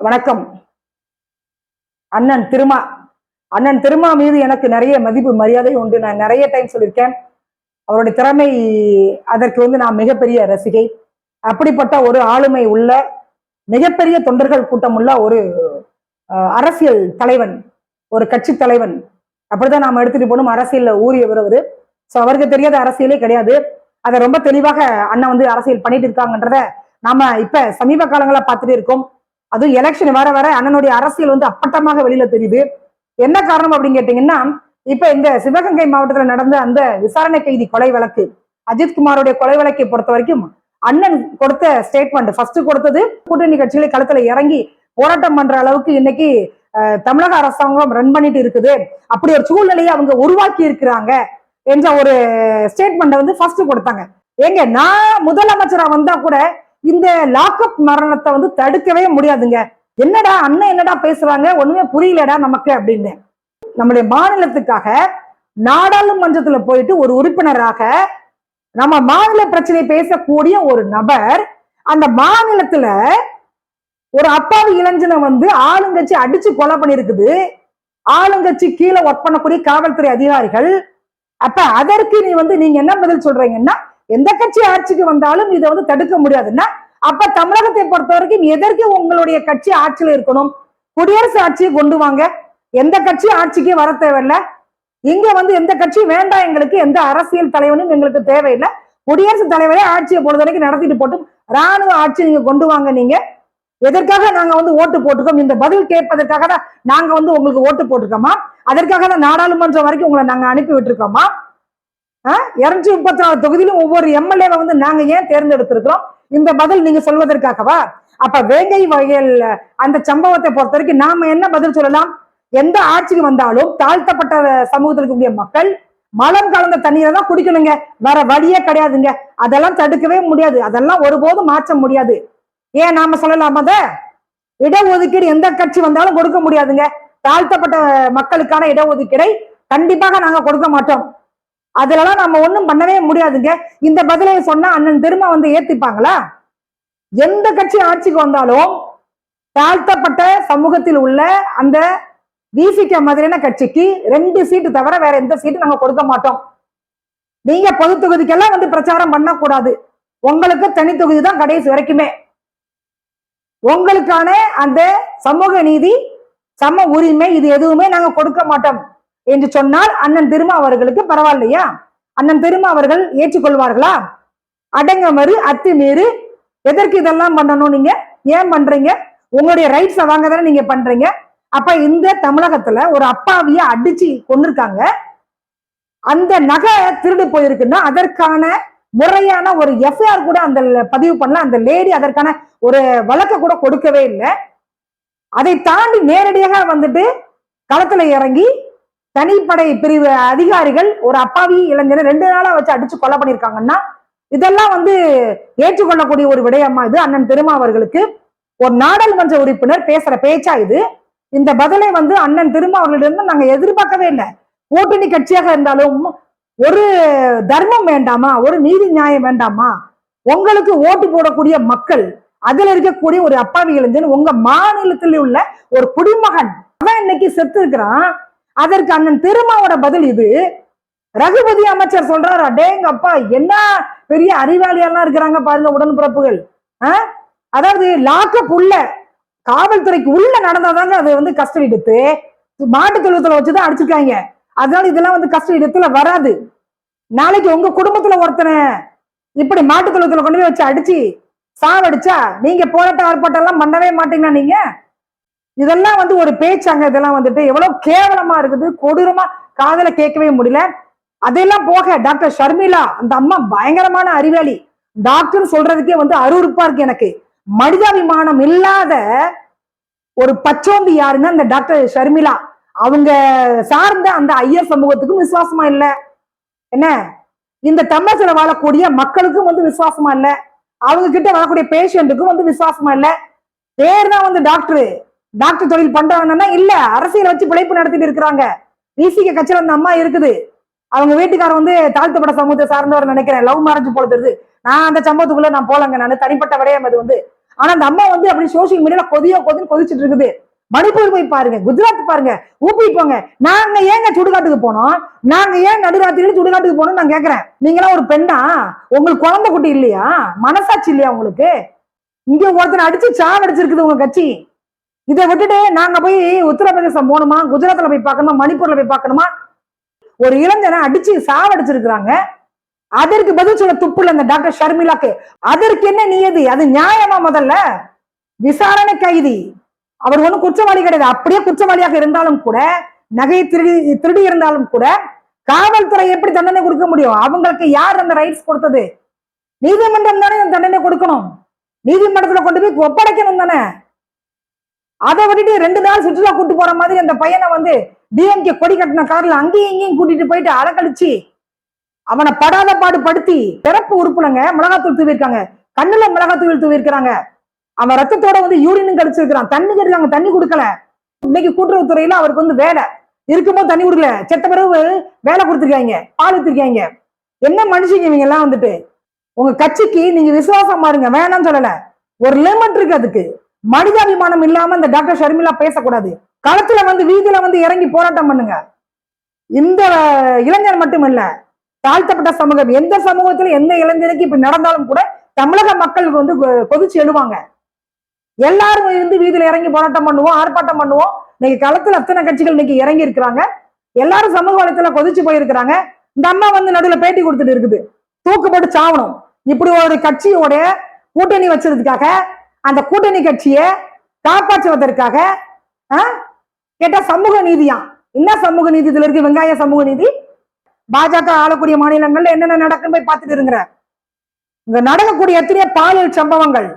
வணக்கம். அண்ணன் திருமா. அண்ணன் திருமா மீது எனக்கு நிறைய மதிப்பு மரியாதை உண்டு. நான் நிறைய டைம் சொல்லியிருக்கேன். அவருடைய திறமை அதற்கு வந்து நான் மிகப்பெரிய ரசிகை. அப்படிப்பட்ட ஒரு ஆளுமை உள்ள மிகப்பெரிய தொண்டர்கள் கூட்டம் உள்ள ஒரு அஹ், அரசியல் தலைவன் ஒரு கட்சி தலைவன். அப்படிதான் நாம எடுத்துட்டு போகணும். அரசியல்ல ஊறியவர் அவரு. ஸோ அவருக்கு தெரியாத அரசியலே கிடையாது. அதை ரொம்ப தெளிவாக அண்ணன் வந்து அரசியல் பண்ணிட்டு இருக்காங்கன்றத நாம இப்ப சமீப காலங்களா பார்த்துட்டு இருக்கோம். அதுவும் எலெக்ஷன் வர வர அண்ணனுடைய அரசியல் வந்து அப்பட்டமாக வெளியில தெரியுது. என்ன காரணம் அப்படின்னு கேட்டீங்கன்னா இப்ப இந்த சிவகங்கை மாவட்டத்துல நடந்த அந்த விசாரணை கைதி கொலை வழக்கு அஜித்குமாருடைய கொலை வழக்கை பொறுத்த வரைக்கும் அண்ணன் கொடுத்த ஸ்டேட்மெண்ட் ஃபர்ஸ்ட் கொடுத்தது கூட்டணி கட்சிகளை களத்துல இறங்கி போராட்டம் பண்ற அளவுக்கு இன்னைக்கு தமிழக அரசாங்கம் ரன் பண்ணிட்டு இருக்குது. அப்படி ஒரு சூழ்நிலையை அவங்க உருவாக்கி இருக்கிறாங்க என்ற ஒரு ஸ்டேட்மெண்ட்டை வந்து ஃபர்ஸ்ட் கொடுத்தாங்க. ஏங்க நான் முதலமைச்சரா வந்தா கூட இந்த லாக்அப் மரணத்தை வந்து தடுக்கவே முடியாதுங்க. என்னடா அண்ணன் என்னடா பேசுறாங்க? ஒண்ணுமே புரியலடா நமக்கு அப்படின்னு. நம்முடைய மாநிலத்துக்காக நாடாளுமன்றத்துல போயிட்டு ஒரு உறுப்பினராக நம்ம மாநில பிரச்சனை பேசக்கூடிய ஒரு நபர் அந்த மாநிலத்துல ஒரு அப்பாவி இளைஞனை வந்து ஆளுங்கட்சி அடிச்சு கொலை பண்ணிருக்குது ஆளுங்கட்சி கீழே ஒர்க் பண்ணக்கூடிய காவல்துறை அதிகாரிகள். அப்ப அதற்கு நீ வந்து நீங்க என்ன பதில் சொல்றீங்கன்னா எந்த கட்சி ஆட்சிக்கு வந்தாலும் இதை வந்து தடுக்க முடியாதுன்னா அப்ப தமிழகத்தை பொறுத்த வரைக்கும் எதற்கு உங்களுடைய கட்சி ஆட்சியில இருக்கணும்? குடியரசு ஆட்சியை கொண்டு வாங்க. எந்த கட்சி ஆட்சிக்கு வர தேவையில்ல. இங்க வந்து எந்த கட்சி வேண்டாம். எங்களுக்கு எந்த அரசியல் தலைவனும் எங்களுக்கு தேவையில்லை. குடியரசுத் தலைவரே ஆட்சியை பொறுத்த வரைக்கும் நடத்திட்டு போட்டும். ராணுவ ஆட்சி நீங்க கொண்டு வாங்க நீங்க. எதற்காக நாங்க வந்து ஓட்டு போட்டுக்கோம் இந்த பதில் கேட்பதற்காக தான் நாங்க வந்து உங்களுக்கு ஓட்டு போட்டிருக்கோமா? அதற்காக தான் நாடாளுமன்றம் வரைக்கும் உங்களை நாங்க அனுப்பி விட்டுருக்கோமா? இருநூற்றி முப்பத்தி நாலு தொகுதியிலும் ஒவ்வொரு எம்எல்ஏவை வந்து நாங்க ஏன் தேர்ந்தெடுத்திருக்கிறோம்? இந்த பதில் நீங்க சொல்வதற்காகவா? அப்ப வேங்கை வகையில் அந்த சம்பவத்தை பொறுத்த வரைக்கும் நாம என்ன பதில் சொல்லலாம்? எந்த ஆட்சிக்கு வந்தாலும் தாழ்த்தப்பட்ட சமூகத்தில் இருக்கக்கூடிய மக்கள் மலம் கலந்த தண்ணீரை தான் குடிக்கணுங்க. வேற வழியே கிடையாதுங்க. அதெல்லாம் தடுக்கவே முடியாது. அதெல்லாம் ஒருபோதும் மாற்ற முடியாது. ஏன் நாம சொல்லலாம் அத? இடஒதுக்கீடு எந்த கட்சி வந்தாலும் கொடுக்க முடியாதுங்க. தாழ்த்தப்பட்ட மக்களுக்கான இடஒதுக்கீடை கண்டிப்பாக நாங்க கொடுக்க மாட்டோம். அதுலலாம் நம்ம ஒன்றும் பண்ணவே முடியாதுங்க. இந்த பதிலை சொன்னா அண்ணன் திரும்ப வந்து ஏத்திப்பாங்களா? எந்த கட்சி ஆட்சிக்கு வந்தாலும் தாழ்த்தப்பட்ட சமூகத்தில் உள்ள அந்த விசிக மாதிரியான கட்சிக்கு ரெண்டு சீட்டு தவிர வேற எந்த சீட்டு நாங்க கொடுக்க மாட்டோம். நீங்க பொது தொகுதிக்கெல்லாம் வந்து பிரச்சாரம் பண்ணக்கூடாது. உங்களுக்கு தனி தொகுதி தான் கடைசி வரைக்குமே. உங்களுக்கான அந்த சமூக நீதி சம உரிமை இது எதுவுமே நாங்க கொடுக்க மாட்டோம். என்று சொன்னால் அண்ணன் திருமா அவர்களுக்கு பரவாயில்லையா? அண்ணன் திருமா அவர்கள் ஏற்றுக்கொள்வார்களா? அடங்க மறு அத்து அத்துமீறு எதற்கு இதெல்லாம் பண்ணணும் நீங்க? ஏன் பண்றீங்க? உங்களுடைய ரைட்ஸை வாங்க தானே நீங்க பண்றீங்க? அப்ப இந்த தமிழகத்துல ஒரு அப்பாவிய அடிச்சு கொண்டிருக்காங்க அந்த நகை திருடு போயிருக்குன்னா அதற்கான முறையான ஒரு எஃப்ஐஆர் கூட அந்த பதிவு பண்ணல. அந்த லேடி அதற்கான ஒரு வழக்கை கூட கொடுக்கவே இல்லை. அதை தாண்டி நேரடியாக வந்துட்டு களத்துல இறங்கி தனிப்படை பிரிவு அதிகாரிகள் ஒரு அப்பாவி இளைஞனை ரெண்டு நாளா வச்சு அடிச்சு கொலை பண்ணியிருக்காங்கன்னா இதெல்லாம் வந்து ஏற்றுக்கொள்ளக்கூடிய ஒரு விடயமா இது? அண்ணன் திருமாவர்களுக்கு ஒரு நாடாளுமன்ற உறுப்பினர் பேசுற பேச்சா இது? இந்த பதிலை வந்து அண்ணன் திருமாவர்களிடம் நாங்க எதிர்பார்க்கவே இல்லை. கூட்டணி கட்சியாக இருந்தாலும் ஒரு தர்மம் வேண்டாமா? ஒரு நீதி நியாயம் வேண்டாமா? உங்களுக்கு ஓட்டு போடக்கூடிய மக்கள் அதுல இருக்கக்கூடிய ஒரு அப்பாவி இளைஞன் உங்க மாநிலத்தில் உள்ள ஒரு குடிமகன் அவன் இன்னைக்கு செத்து இருக்கிறான். அதற்கு அண்ணன் திருமாவோட பதில் இது. ரகுபதி அமைச்சர் சொல்றாரு அடேங்க அப்பா என்ன பெரிய அறிவாளியெல்லாம் இருக்கிறாங்க பாருங்க உடன்பிறப்புகள். ஆஹ்? அதாவது லாக்கப் உள்ள காவல்துறைக்கு உள்ள நடந்தாதாங்க அது வந்து கஸ்டடி எடுத்து மாட்டு தொழுவத்துல வச்சுதான் அடிச்சிருக்காங்க. அதனால இதெல்லாம் வந்து கஸ்டடி எடுத்துல வராது. நாளைக்கு உங்க குடும்பத்துல ஒருத்தனை இப்படி மாட்டு தொழுவத்துல கொண்டு போய் வச்சு அடிச்சு சாவடிச்சா நீங்க போராட்ட ஆர்ப்பாட்டம் எல்லாம் பண்ணவே மாட்டீங்கன்னா நீங்க? இதெல்லாம் வந்து ஒரு பேச்சாங்க. இதெல்லாம் வந்துட்டு எவ்வளவு கேவலமா இருக்குது. கொடூரமா காதல கேட்கவே முடியல. அதெல்லாம் போக டாக்டர் ஷர்மிளா அந்த அம்மா பயங்கரமான அறிவாளி. டாக்டர் சொல்றதுக்கே வந்து அருவருப்பா இருக்கு எனக்கு. மனிதாபிமானம் இல்லாத ஒரு பச்சோந்தி யாருன்னா அந்த டாக்டர் ஷர்மிளா. அவங்க சார்ந்த அந்த ஐயர் சமூகத்துக்கும் விசுவாசமா இல்ல. என்ன? இந்த தமிழகத்துல வாழக்கூடிய மக்களுக்கும் வந்து விசுவாசமா இல்ல. அவங்க கிட்ட வரக்கூடிய பேஷண்ட்டுக்கும் வந்து விசுவாசமா இல்ல. பேர் தான் வந்து டாக்டர். டாக்டர் தொழில் பண்றாங்கன்னா இல்ல அரசியல் வச்சு பிழைப்பு நடத்திட்டு இருக்கிறாங்க. விசிக கட்சியில அந்த அம்மா இருக்குது. அவங்க வீட்டுக்காரர் வந்து தாழ்த்தப்பட்ட சமூகத்தை சார்ந்தவர் நினைக்கிறேன். லவ் மேரேஜ் போல தெரியுது. நான் அந்த சம்பவத்துக்குள்ள நான் போலங்க நான். தனிப்பட்ட விடயம் அது வந்து. ஆனா அந்த அம்மா வந்து அப்படி சோசியல் மீடியால கொதியோ கொதின்னு கொதிச்சிட்டு இருக்குது. மணிப்பூர் போய் பாருங்க. குஜராத் பாருங்க. ஊப்பி போங்க. நாங்க ஏங்க சுடுகாட்டுக்கு போனோம்? நாங்க ஏன் நடுராத்திரியில சுடுகாட்டுக்கு போனோம் நான் கேக்குறேன். நீங்களாம் ஒரு பெண்ணா? உங்களுக்கு குழந்தை குட்டி இல்லையா? மனசாட்சி இல்லையா உங்களுக்கு? இங்க ஒருத்தர் அடிச்சு சாவடிச்சிருக்குது உங்க கட்சி. இதை விட்டுட்டு நாங்க போய் உத்தரப்பிரதேசம் போகணுமா? குஜராத்ல போய் பார்க்கணுமா? மணிப்பூர்ல போய் பார்க்கணுமா? ஒரு இளைஞனை அடிச்சு சாவடிச்சிருக்கிறாங்க. அதற்கு பதில் சொல்ல துப்புல அந்த டாக்டர் ஷர்மிளாக்கு. அதற்கு என்ன நியதி? அது நியாயமா முதல்ல? விசாரணை கைதி. அவர் ஒண்ணும் குற்றவாளி கிடையாது. அப்படியே குற்றவாளியாக இருந்தாலும் கூட நகை திருடி திருடி இருந்தாலும் கூட காவல்துறை எப்படி தண்டனை கொடுக்க முடியும்? அவங்களுக்கு யார் அந்த ரைட்ஸ் கொடுத்தது? நீதிமன்றம் தானே அந்த தண்டனை கொடுக்கணும்? நீதிமன்றத்துல கொண்டு போய் ஒப்படைக்கணும் தானே? அதை விட்டுட்டு ரெண்டு நாள் சுற்றுலா கூட்டு போற மாதிரி அந்த பையனை வந்து டிஎம்கே கொடி கட்டின கார்ல அங்கேயும் இங்கேயும் கூட்டிட்டு போயிட்டு அலக்கழிச்சு அவனை படாத பாடு படுத்தி பிறப்பு உறுப்புலங்க மிளகாத்தூள் தூவிருக்காங்க கண்ணுல மிளகாத்தூள் தூவி இருக்கிறாங்க அவன் ரத்தத்தோட வந்து யூரினும் கழிச்சிருக்கிறான் தண்ணி கறிக்காங்க தண்ணி கொடுக்கல. இன்னைக்கு கூட்டுறவுத்துறையில அவருக்கு வந்து வேலை. இருக்கும்போது தண்ணி கொடுக்கல. செத்த பிறகு வேலை கொடுத்துருக்காங்க பால் ஊத்திருக்காங்க. என்ன மனுஷங்க இவங்க எல்லாம் வந்துட்டு? உங்க கட்சிக்கு நீங்க விசுவாசம் பாருங்க வேணாம்னு சொல்லல. ஒரு லிமிட் இருக்கு அதுக்கு. மனிதாபிமானம் இல்லாம இந்த டாக்டர் ஷர்மிளா பேசக்கூடாது. களத்துல வந்து வீதியில வந்து இறங்கி போராட்டம் பண்ணுங்க. இந்த இளைஞர் மட்டும் இல்ல தாழ்த்தப்பட்ட சமூகம் எந்த சமூகத்துல எந்த இளைஞருக்கு இப்ப நடந்தாலும் கூட தமிழக மக்களுக்கு வந்து கொ- கொதிச்சு எழுவாங்க. எல்லாரும் இருந்து வீதியில இறங்கி போராட்டம் பண்ணுவோம் ஆர்ப்பாட்டம் பண்ணுவோம். இன்னைக்கு களத்துல அத்தனை கட்சிகள் இன்னைக்கு இறங்கி இருக்கிறாங்க. எல்லாரும் சமூக வலைத்துல கொதிச்சு போயிருக்கிறாங்க. இந்த அம்மா வந்து நடுவுல பேட்டி கொடுத்துட்டு இருக்குது. தூக்குப்பட்டு சாவணும். இப்படி ஒரு கட்சியோட கூட்டணி வச்சதுக்காக அந்த கூட்டணி கட்சியை காப்பாற்றுவதற்காக ஆ? கேட்டா சமூக நீதியா? என்ன சமூக நீதி? இதுல இருக்கு வெங்காய சமூக நீதி. பாஜக ஆளக்கூடிய மாநிலங்கள்ல என்னென்ன நடக்குன்னு போய் பார்த்துட்டு இருக்கிற இங்க நடக்கக்கூடிய எத்தனையோ பாலியல் சம்பவங்கள்.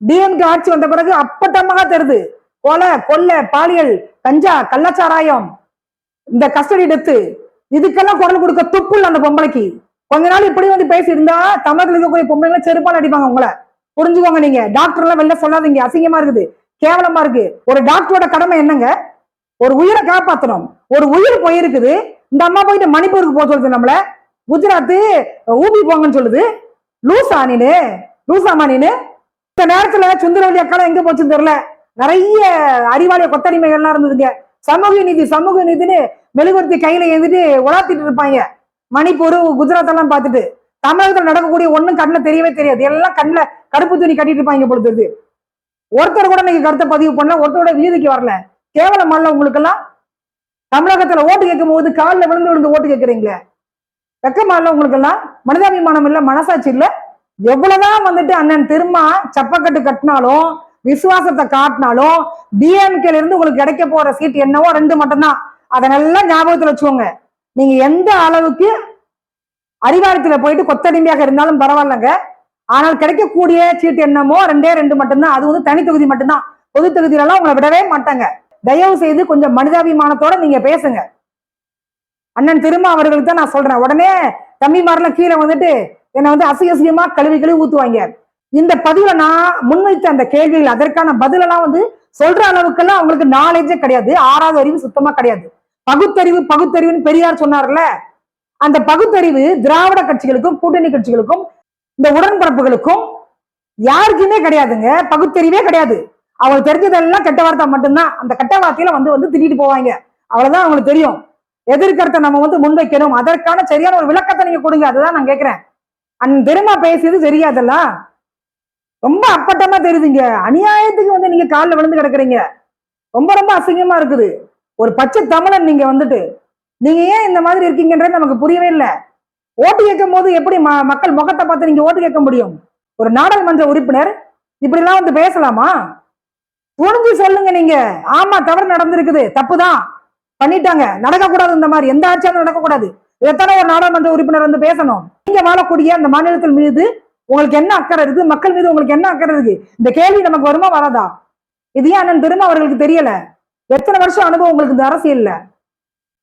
டிஎம்கே ஆட்சி வந்த பிறகு அப்பட்டமாக தருது. கொலை கொள்ளை பாலியல் கஞ்சா கள்ளச்சாராயம். இந்த கஸ்டடி டெத்து. இதுக்கெல்லாம் குரல் கொடுக்க துப்புள் அந்த பொம்பளைக்கு. கொஞ்ச நாள் இப்படி வந்து பேசியிருந்தா தமிழகத்தில் இருக்கக்கூடிய பொம்பளைங்களை செருப்பால் அடிப்பாங்க உங்களை. புரிஞ்சுக்கோங்க நீங்க. டாக்டர் எல்லாம் வெளில சொல்லாதீங்க. அசிங்கமா இருக்குது. கேவலமா இருக்கு. ஒரு டாக்டரோட கடமை என்னங்க? ஒரு உயிரை காப்பாத்தணும். ஒரு உயிர் போயிருக்குது. இந்த அம்மா போயிட்டு மணிப்பூருக்கு போக சொல்லுது நம்மள. குஜராத்து ஊபி போங்கன்னு சொல்லுது. லூசா நீனு லூசாமா நீனு இந்த நேரத்துல சுந்தரவல்லி அக்காலாம் எங்க போச்சுன்னு தெரியல. நிறைய அறிவாளிய கொத்தடிமைகள்லாம் இருந்ததுங்க. சமூக நீதி சமூக நீதினு மெழுகுவர்த்தி கையில எழுதிட்டு உலாத்திட்டு இருப்பாங்க. மணிப்பூர் குஜராத் எல்லாம் பார்த்துட்டு. தமிழகத்துல நடக்கக்கூடிய ஒண்ணும் கண்ணுல தெரியவே தெரியாது. எல்லாம் கண்ணுல கருப்பு துணி கட்டிட்டு இருப்பாங்க பொழுது ஒருத்தர் கூட நீங்க கருத்தை பதிவு பண்ணல ஒருத்தரோட வீதிக்கு வரல. கேவலம் அல்ல உங்களுக்கு எல்லாம் தமிழகத்துல ஓட்டு கேட்கும் போது காலில் விழுந்து விழுந்து ஓட்டு கேட்கறீங்களே? வெக்கமா இல்ல உங்களுக்கு எல்லாம் மனிதாபிமானம் இல்ல மனசாட்சி இல்ல? எவ்வளவுதான் வந்துட்டு அண்ணன் திரும்ப சப்பக்கட்டு கட்டினாலும் விசுவாசத்தை காட்டினாலும் டிஎம்கேல இருந்து உங்களுக்கு கிடைக்க போற சீட் என்னவோ ரெண்டு மட்டும்தான். அதை நல்லா ஞாபகத்துல வச்சுக்கோங்க. நீங்க எந்த அளவுக்கு அடிவாரத்துல போயிட்டு கொத்தடிமையாக இருந்தாலும் பரவாயில்லைங்க. ஆனால் கிடைக்கக்கூடிய சீட் என்னமோ ரெண்டே ரெண்டு மட்டும்தான். அது வந்து தனி தொகுதி மட்டும்தான். பொது தொகுதியிலலாம் உங்களை விடவே மாட்டாங்க. தயவு செய்து கொஞ்சம் மனிதாபிமானத்தோட நீங்க பேசுங்க. அண்ணன் திருமா அவர்களுக்கு தான் நான் சொல்றேன். உடனே தம்பிமாரெல்லாம் கீழே வந்துட்டு என்னை வந்து அசிங்க அசிங்கமா கழுவி கழுவி ஊத்துவாங்க. இந்த பதிவுல நான் முன்வைத்த அந்த கேள்விகள் அதற்கான பதிலெல்லாம் வந்து சொல்ற அளவுக்கெல்லாம் அவங்களுக்கு நாலேஜே கிடையாது. ஆறாவது அறிவு சுத்தமா கிடையாது. பகுத்தறிவு பகுத்தறிவுன்னு பெரியார் சொன்னார்ல. அந்த பகுத்தறிவு திராவிட கட்சிகளுக்கும் கூட்டணி கட்சிகளுக்கும் இந்த உடன்பிறப்புகளுக்கும் யாருக்குமே கிடையாதுங்க. பகுத்தறிவே கிடையாது. அவங்களுக்கு தெரிஞ்சதெல்லாம் கெட்ட வார்த்தை மட்டும்தான். அந்த கெட்ட வார்த்தையில வந்து வந்து திட்டிட்டு போவாங்க. அவ்வளவுதான் அவங்களுக்கு தெரியும். எதிர்கருத்தை நம்ம வந்து முன்வைக்கணும். அதற்கான சரியான ஒரு விளக்கத்தை நீங்க கொடுங்க. அதுதான் நான் கேட்கிறேன் அன் பெருமா பேசியது தெரியாதெல்லாம் ரொம்ப அப்பட்டமா தெரியுதுங்க. அநியாயத்துக்கு வந்து நீங்க காலில் விழுந்து கிடக்குறீங்க. ரொம்ப ரொம்ப அசிங்கமா இருக்குது. ஒரு பச்சை தமிழன் நீங்க வந்துட்டு நீங்க ஏன் இந்த மாதிரி இருக்கீங்கன்றது நமக்கு புரியவே இல்லை. ஓட்டு கேட்கும் போது எப்படி ம- மக்கள் முகத்தை பார்த்து நீங்க ஓட்டு கேட்க முடியும்? ஒரு நாடாளுமன்ற உறுப்பினர் இப்படி எல்லாம் வந்து பேசலாமா? துணிஞ்சு சொல்லுங்க நீங்க. ஆமா தவறு நடந்திருக்குது. தப்புதான். பண்ணிட்டாங்க. நடக்கக்கூடாது இந்த மாதிரி. எந்த ஆட்சியாலும் நடக்கக்கூடாது. எத்தனை ஒரு நாடாளுமன்ற உறுப்பினர் வந்து பேசணும்? நீங்க வாழக்கூடிய அந்த மாநிலத்தின் மீது உங்களுக்கு என்ன அக்கறை இருக்கு மக்கள் மீது உங்களுக்கு என்ன அக்கறை இருக்கு இந்த கேள்வி நமக்கு வருமா வராதா? இது ஏன் அண்ணன் திரும்ப அவர்களுக்கு தெரியல? எத்தனை வருஷம் அனுபவம் உங்களுக்கு இந்த அரசியல்ல?